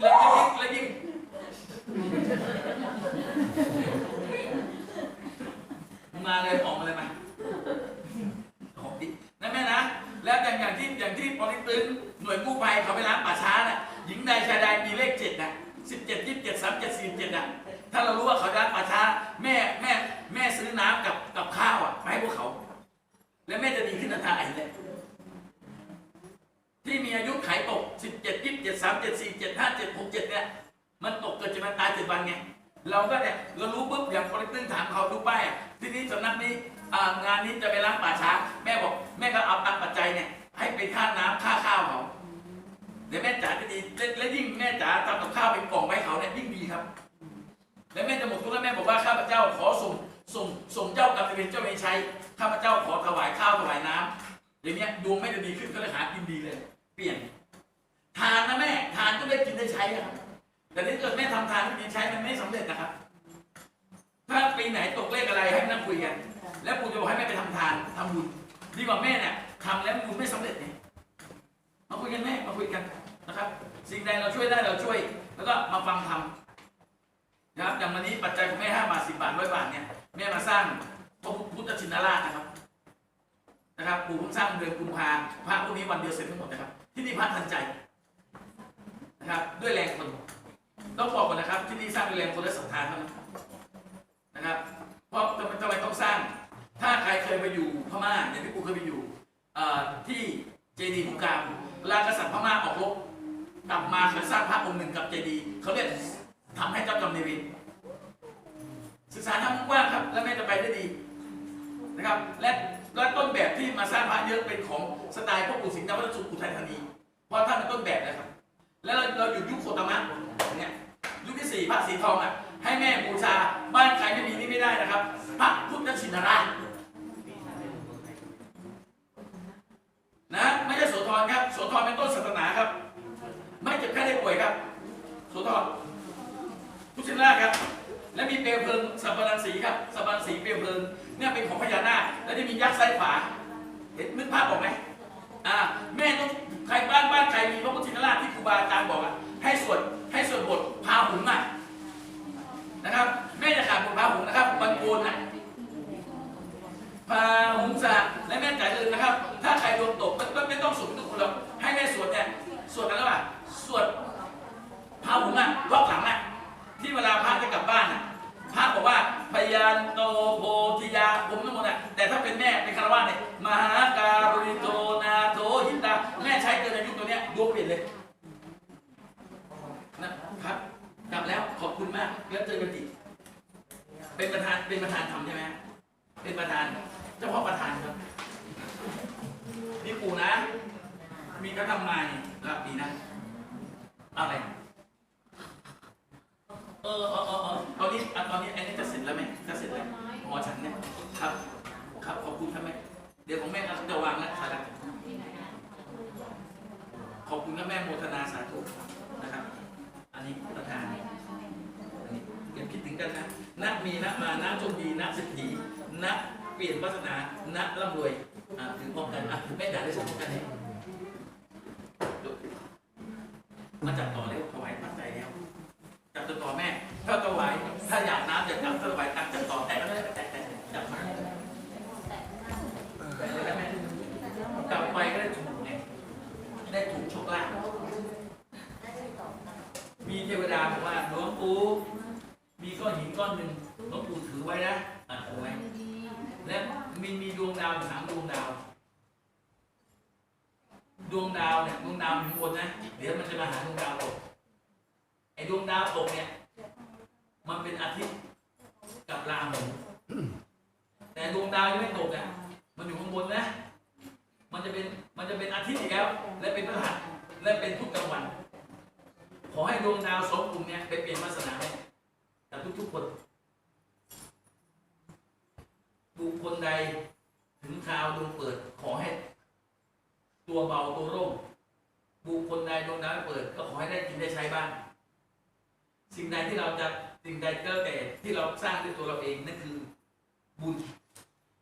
และยิ่งแล้วยิ่งมาเลยออกมาเลยมาของดินั่นแม่นะ แล้วอย่างอย่างที่อย่างที่ปอนิตึงหน่วยกู้ภัยเขาไปล้างป่าช้าน่ะหญิงใดชายใดมีเลขเจ็ดน่ะสิบเจ็ดยี่สิบเจ็ดสามเจ็ดสี่เจ็ดน่ะถ้าเรารู้ว่าเขาล้างป่าช้า แม่ เราก็เนี่ยเรารู้ปุ๊บอย่างคนตึ้งถามเขาดูป้ายอะที่นี้สำนักนี้งานนี้จะไปล้างป่าช้า แม่บอก แม่ก็เอาตังปัจจัยเนี่ยให้ไปค่าน้ำค่าข้าวเขาเดี๋ยวแม่จ๋าจะดีและยิ่งแม่จ๋าทำกับข้าวเป็นกล่องไว้เขาเนี่ยยิ่งดีครับแล้วแม่จะหมดทุกข์แล้วแม่บอกว่าข้าพเจ้าขอส่งส่งส่งเจ้ากรรมนายเวรเจ้าไม่ใช้ข้าพเจ้าขอถวายข้าวถวายน้ำอย่างเนี้ยดวงไม่จะดีขึ้นก็เลยหากินดีเลย เปลี่ยน ทานนะแม่ทานก็ได้กินได้ใช้นะครับ แต่ถ้าเกิดแม่ทำทานไม่กินใช้มันไม่สำเร็จนะครับ ถ้าปีไหนตกเลขอะไรให้นั่งคุยกัน แล้วปู่จะบอกให้แม่ไปทำทานทำบุญดีกว่าแม่เนี่ยทำแล้วบุญไม่สำเร็จไงมาคุยกันแม่มาคุยกันนะครับ สิ่งใดเราช่วยได้เราช่วย แล้วก็มาฟังทำนะครับอย่างวันนี้ปัจจัยของแม่ห้าบาทสิบบาทร้อยบาทเนี่ยแม่มาสร้างพระพุทธชินราชนะครับนะครับปู่เพิ่งสร้างเดือนกุมภาพระพวกนี้วันเดียวเสร็จทั้งหมดนะครับ ที่นี่พระทันใจนะครับด้วยแรงคน ต้องบอกก่อนนะครับที่นี่สร้างด้วยแรงคนและศรัทาเท่านั้นะครับ เพราะทำไมทำไมต้องสร้าง ถ้าใครเคยไปอยู่พม่าอย่างที่ปู่เคยไปอยู่ที่เจดีย์ภูกามเวลากษัตริย์พม่าออกรบกลับมาเขาสร้างพระองค์หนึ่งกับเจดีย์เขาเรียกทำให้เจ้ากรรมนายเวรศึกษาทำกว้างครับ แล้วแม่จะไปได้ดีนะครับ และและต้นแบบที่มาสร้างพระเยอะเป็นของสไตล์พวกปู่สิงห์นวัตสุอุทัยธานี เพราะท่านเป็นต้นแบบนะครับ แล้วเราเราอยู่ยุคโคตามะเนี่ย ยุคที่สี่พระสีทองอะให้แม่บูชาบ้านใครไม่มีนี่ไม่ได้นะครับพระพุทธชินราชนะไม่ใช่โสธรครับโสธรเป็นต้นศาสนาครับ ไม่เจ็บแค่ได้ป่วยครับโสธรพุทธชินราชครับ และมีเปลวเพลิงสัมปนันสีครับสัมปนันสีเปลวเพลิงเนี่ยเป็นของพญานาคแล้วจะมียักษ์ซ้ายขวาเห็นนึกภาพออกไหมอ่าแม่ต้องใครบ้านบ้านใครมีพระพุทธชินราชที่ครูบาอาจารย์บอกอะให้สวดให้สวดบทพาหุงอะนะครับ แม่จะขาดบทพาหุงนะครับบรรโกนอะพาหุงสะและแม่จ่ายเลยนะครับ ถ้าใครดวงตกไม่ไม่ไม่ต้องสวดทุกคนหรอกให้แม่สวดเนี่ยสวดกันแล้วอะสวดพาหุงอะรอบหลังอะ ที่เวลาพระจะกลับบ้านน่ะพระบอกว่าพยานโตโพธิยาผมทั้งหมดน่ะแต่ถ้าเป็นแม่เป็นคารวะเนี่ยมหาการุณิโตนาโถหิตาแม่ใช้เกินอายุตัวเนี้ยดวงเปลี่ยนเลยนะครับกลับแล้วขอบคุณมากแล้วเจอกันอีกเป็นประธานเป็นประธานทำใช่ไหมเป็นประธานเจ้าพ่อประธานครับนี่ปู่นะ มีเขาทำมานี่รับดีนะอะไร เออเออเออเออตอ นี้อะตอนนี้อันนี้จะเสร็จแล้วไหมจะเสร็จแล้วหมอฉันเนี่ยครับ ครับขอบคุณครับแม่เดี๋ยวของแม่จะวางแล้วสาระขอบคุณครับแม่โมทนาสาธุนะครับ อันนี้ประธานอันนี้เก็บคิดถึงกันนะนักมีนักมานักโชคดีนักเศรษฐีนักเปลี่ยนวาสนานักร่ำรวยอะถือพร้อมกันอะแม่ด่าได้สมกันเนี่ยมาจับต่อเลยถวายปัจจัยแล้ว จับตัวต่อแม่ ถ้าถวายถ้าอยากน้ำจะจับถวายตังจับต่อแต่ก็ได้แต่แต่จับมาแต่เลยนะแม่กลับไปก็ได้ถูกเนี่ยได้ถูกโชคลาภมีเทวดาบอกว่าหลวงปู่มีก้อนหินก้อนหนึ่งหลวงปู่ถือไว้นะอะถือไว้ และมีมีดวงดาวสามดวงดาว ดวงดาวเนี่ยดวงดาวอยู่บนนะ เดี๋ยวมันจะมาหาดวงดาวตก ไอ้ดวงดาวตกเนี่ย มันเป็นอาทิตย์กับราหูแต่ดวงดาวยังไม่ตกอะมันอยู่ข้างบนนะ มันจะเป็นมันจะเป็นอาทิตย์อีกแล้ว และเป็นพฤหัสและเป็นทุกกลางวัน ขอให้ดวงดาวสองกลุ่มเนี่ยไปเปลี่ยนวาสนาให้กับทุกๆคน บุคคล ใดถึงคราวดวงเปิดขอให้ ตัวเบาตัวร่มบุคคลใดดวงดาวไม่เปิด ก็ขอให้ได้กินได้ใช้บ้างสิ่งใดที่เราจะสิ่งใดก็แต่ที่เราสร้างด้วยตัวเราเองนั่นคือ บุญ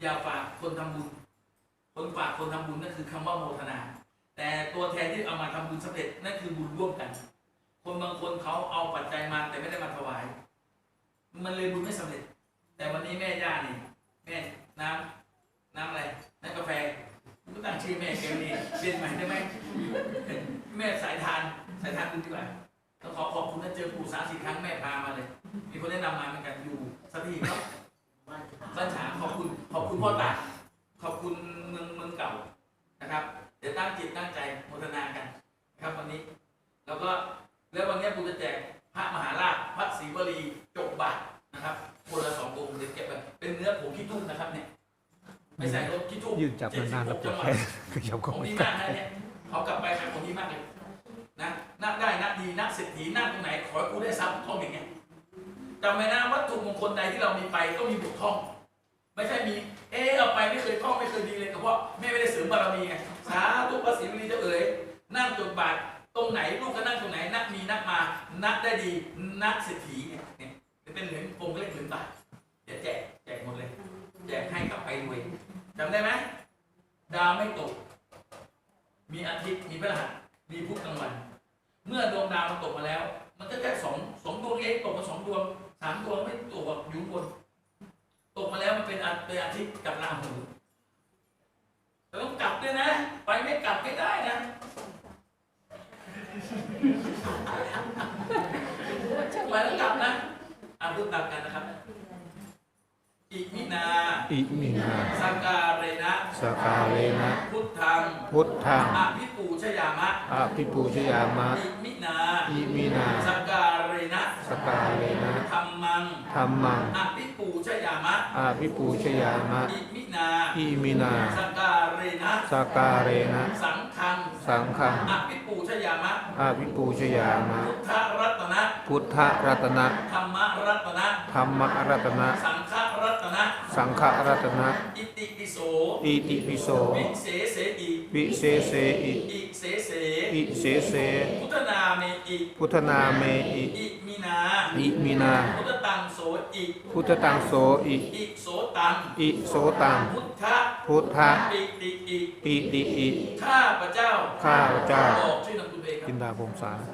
อย่าฝากคนทำบุญ คนฝากคนทำบุญนั่นคือคำว่าโมทนา แต่ตัวแทนที่เอามาทำบุญสำเร็จนั่นคือบุญร่วมกัน คนบางคนเขาเอาปัจจัยมาแต่ไม่ได้มาถวาย มันเลยบุญไม่สำเร็จ แต่วันนี้แม่ย่านี่แม่ น้ำน้ำอะไรน้ำกาแฟก็ตั้ง ชื่อแม่แกนี่เปลี่ยนใหม่ได้ไหมแม่สายทานสายทานคุณดีกว่าต้องขอขอบคุณนะเจอปู่สามสี่ครั้งแม่พามาเลย มีคนแนะนำมาเหมือนกันอยู่สักทีครับบ้านฉางขอบคุณขอบคุณพ่อตา จับนานๆแล้วปวดแขนขยับก็ไม่ดีได้มากนะเนี่ยเขากลับไปเป็นของดีมากเลยนะนั่งได้นั่งดีนั่งเศรษฐีนั่งตรงไหนขอให้กูได้ทรัพย์ท่องอย่างเงี้ยจำไว้นะวัตถุมงคลใดที่เรามีไปต้องมีบทท่อง ไม่ใช่มี เออเอาไปไม่เคยท่องไม่เคยดีเลยเพราะแม่ไม่ได้เสริมบารมีไงสาธุพระศรีวลีเจ้าเอ๋ยนั่งจดบาทตรงไหนลูกก็นั่งตรงไหนนักมีนักมานักได้ดีนักเศรษฐีเนี่ยเนี่ยเป็นเหมือนองเล็กเหมือนบาทเดี๋ยวแจกแจกหมดเลยแจกให้กลับไปรวยจำได้ไหม ดาวไม่ตก มีอาทิตย์มีพฤหัสมีพุธกลางวัน เมื่อดวงดาวมันตกมาแล้ว มันก็แค่สองสองดวงเองตกมาสองดวงสามดวงไม่ตกแบบอยู่ข้างบน ตกมาแล้วมันเป็นอาเป็นอาทิตย์กับราหูแต่ต้องกลับด้วยนะ ไปไม่กลับไม่ได้นะไปแล้วกลับนะอ่านพูดตามกันนะครับ อิมินา อิมินาสังการเรนะส กาเลนะ พุทธังพุทธังอภิปูชยามะอภิปูชยามะอิมินาอิมินาสังการเรนะสกาเลนะธรรมังธรรมังอภิปูชยามะอภิปูชยามะอิมินาอิมินาสังการเรนะสกาเรนะ สังฆังสังฆังอภิปูชยามะอภิปูชยามะพุทธรัตนะ พุทธรัตนะธรรมรัตนะธรรมรัตนะ สังฆรัตนะ สังฆรัตนะ อิติปิโส อิติปิโส วิเศษเสอิวิเศษเสอิอิเสเสอิเสเส พุทธนาเมอิพุทธนาเมอิอิมินา อิมินา พุทธตังโสอิพุทธตังโสอิอิโสตัง อิโสตัง พุทธพุทธปิติอิปิติอิข้าพระเจ้า ข้าพเจ้าบอกชื่อนามคุณเองคจิรับนดาพงษาขอบคุณ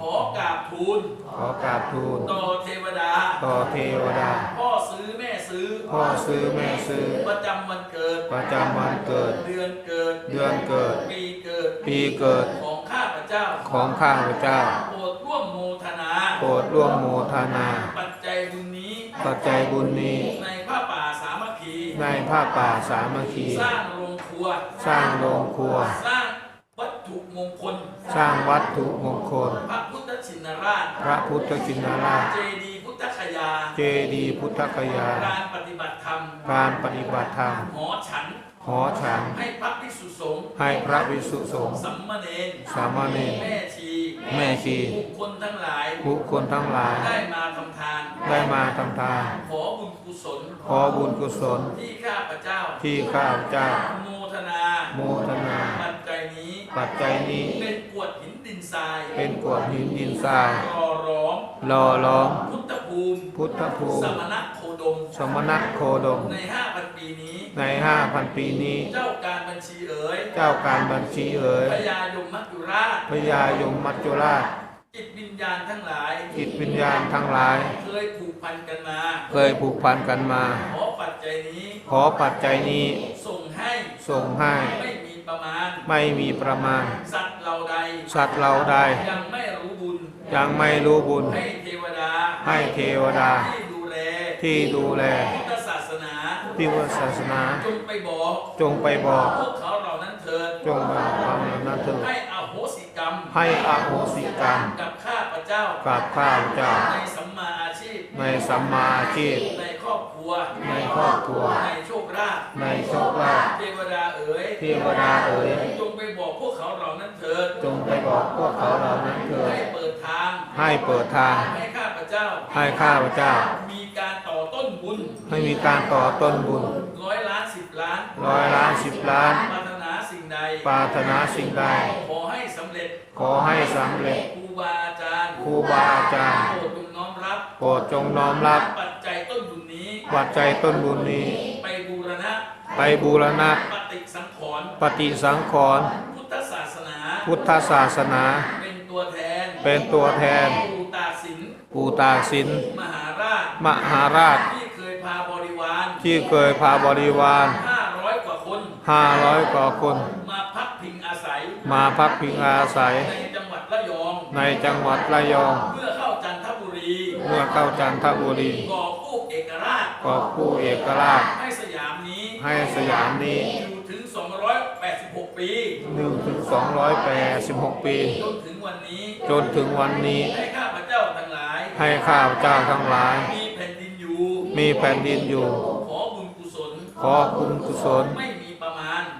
ขอกราบทูลขอกราบทูลต่อเทวดา ต่อเทวดา พ่อซื้อแม่ซื้อ พ่อซื้อแม่ซื้อ ประจำวันเกิด ประจำวันเกิด เดือนเกิด เดือนเกิด ปีเกิด ปีเกิด ของข้าพเจ้า ของข้าพเจ้า โปรดร่วมโมทนา โปรดร่วมโมทนา ปัจจัยบุญนี้ ปัจจัยบุญนี้ ในผ้าป่าสามัคคี ในผ้าป่าสามัคคี สร้างโรงครัว สร้างโรงครัว สร้างวัต ถุมงคล สร้างวัตถุมงคล พระพุทธชินราช พระพุทธชินราช เจดีย์พุทธคยา เจดีย์พุทธคยา การปฏิบัติธรรม การปฏิบัติธรรม หอฉัน หอฉัน ให้พระภิกษุสงฆ์ ให้พระวิสุสงฆ์ สัมมาเนรสามเณร แม่ชี แม่ชี บุคคลทั้งหลายผู้คนทั้งหลาย ได้มาทำทาน ได้มาทำทาน ขอบุญกุศล ขอบุญกุศล ที่ข้าพเจ้า ที่ข้าพเจ้า โมทนา โมทนาปัจจั ยนี้ ปัจจัยนี้ เป็นกรวดหินดินทรายเป็นกรวดหินดินทรายรอร้องรอร้อง พุทธภูมิ พุทธภูมิ สมณะโคดม สมณะโคดม ในห้าพันปีนี้ ในห้าพันปีนี้ เจ้าการบัญชีเอ๋ย เจ้าการบัญชีเอ๋ยพญายมมัจจุราชพญายมมัจจุราชจิตวิญญาณทั้งหลาย จิตวิญญาณทั้งหลาย เคยผูกพันกันมา เคยผูกพันกันมา ขอปัจจัยนี้ ขอปัจจัยนี้ ส่งให้ ส่งให้ไม่มีประมา ณ ไม่มีประมาณ สัตว์เราใด สัตว์เราใด ยังไม่รู้บุญ ยังไม่รู้บุญ ให้เทวดา ให้เทวดา ที่ดูแล ที่ดูแลพุทธศาสนาที่พุทธศาสนา จงไปบอก จงไปบอก พวกเขาเหล่านั้นเถิด จงไปความนั้นเถิดให้อโหสิก รรม ให้อโหสิกรรม กับข้าพเจ้า กับข้าพเจ้า ในสัมมาอาชีพ ในสัมมาอาชีพ ในครอบครัว ในครอบครัว ในโชคลาภ ในโชคลาภ เทวดาเอ๋ย เทวดาเอ๋ย จงไปบอกพวกเขาเหล่านั้นเถิด จงไปบอกพวกเขาเหล่านั้นเถิด ให้เปิดทาง ให้เปิดทาง ให้ข้าพเจ้า ให้ข้าพเจ้า มีการต่อต้นบุญ ให้มีการต่อต้นบุญ ร้อยล้านสิบล้าน ร้อยล้านสิบล้าน ใด ปรารถนาสิ่งใด ขอให้สำเร็จขอให้สำเร็จ ครูบาอาจารย์ครูบาอาจารย์ โปรดจงน้อมรับโปรดจงน้อมรับ ปัจจัยต้นบุญนี้ปัจจัยต้นบุญนี้ ไปบูรณะไปบูรณะ ปฏิสังขรณ์ปฏิสังขรณ์พุทธศาสนา พุทธศาสนา เป็นตัวแทนเป็นตัวแทนปู่ตากสินปูตากสิน มหาราช มหาราช ที่เคยพพาบริวารที่เคยพาบริวาร500กว่าคน ห้าร้อยกว่าคน มาพักพิงอาศัย มาพักพิงอาศัย ในจังหวัดระยอง ในจังหวัดระยอง เมื่อเข้าจันทบุรี เมื่อเข้าจันทบุรีก่อกู้เอกราชก็ผู้เอกราช ให้สยามนี้ ให้สยามนี้อยู่ถึง 286 ปีหนึ่งถึงสองร้อยแปดสิบหกปี จนถึงวันนี้ จนถึงวันนี้ ให้ข้าพเจ้าทั้งหลาย ให้ข้าพเจ้าทั้งหลาย มีแผ่นดินอยู่ มีแผ่นดินอยู่ ขอบุญกุศล ขอคุณกุศลไม่มีประมาณ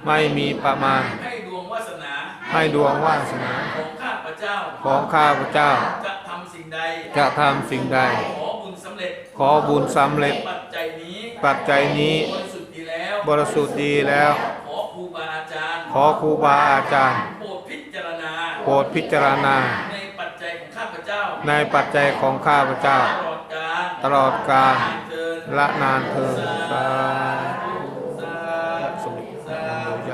ไม่มีประมาณ ให้ดวงวาสนาให้ดวงวาสนาของข้าพเจ้าของข้าพเจ้า จะทำสิ่งใด จะทำสิ่งใด ขอบุญสำเร็จขอบุญสำเร็จ ปัจจัยนี้ปัจจัยนี้ บริสุทธิ์ดีแล้วบริสุทธิ์ดีแล้ว ขอครูบาอาจารย์ขอครูบาอาจารย์โปรดพิจารณาโปรดพิจารณา ในปัจจัยของข้าพเจ้าในปัจจัยของข้าพเจ้า ตลอดกาลตลอดกาลเทินละนานเธอญสา Yeah.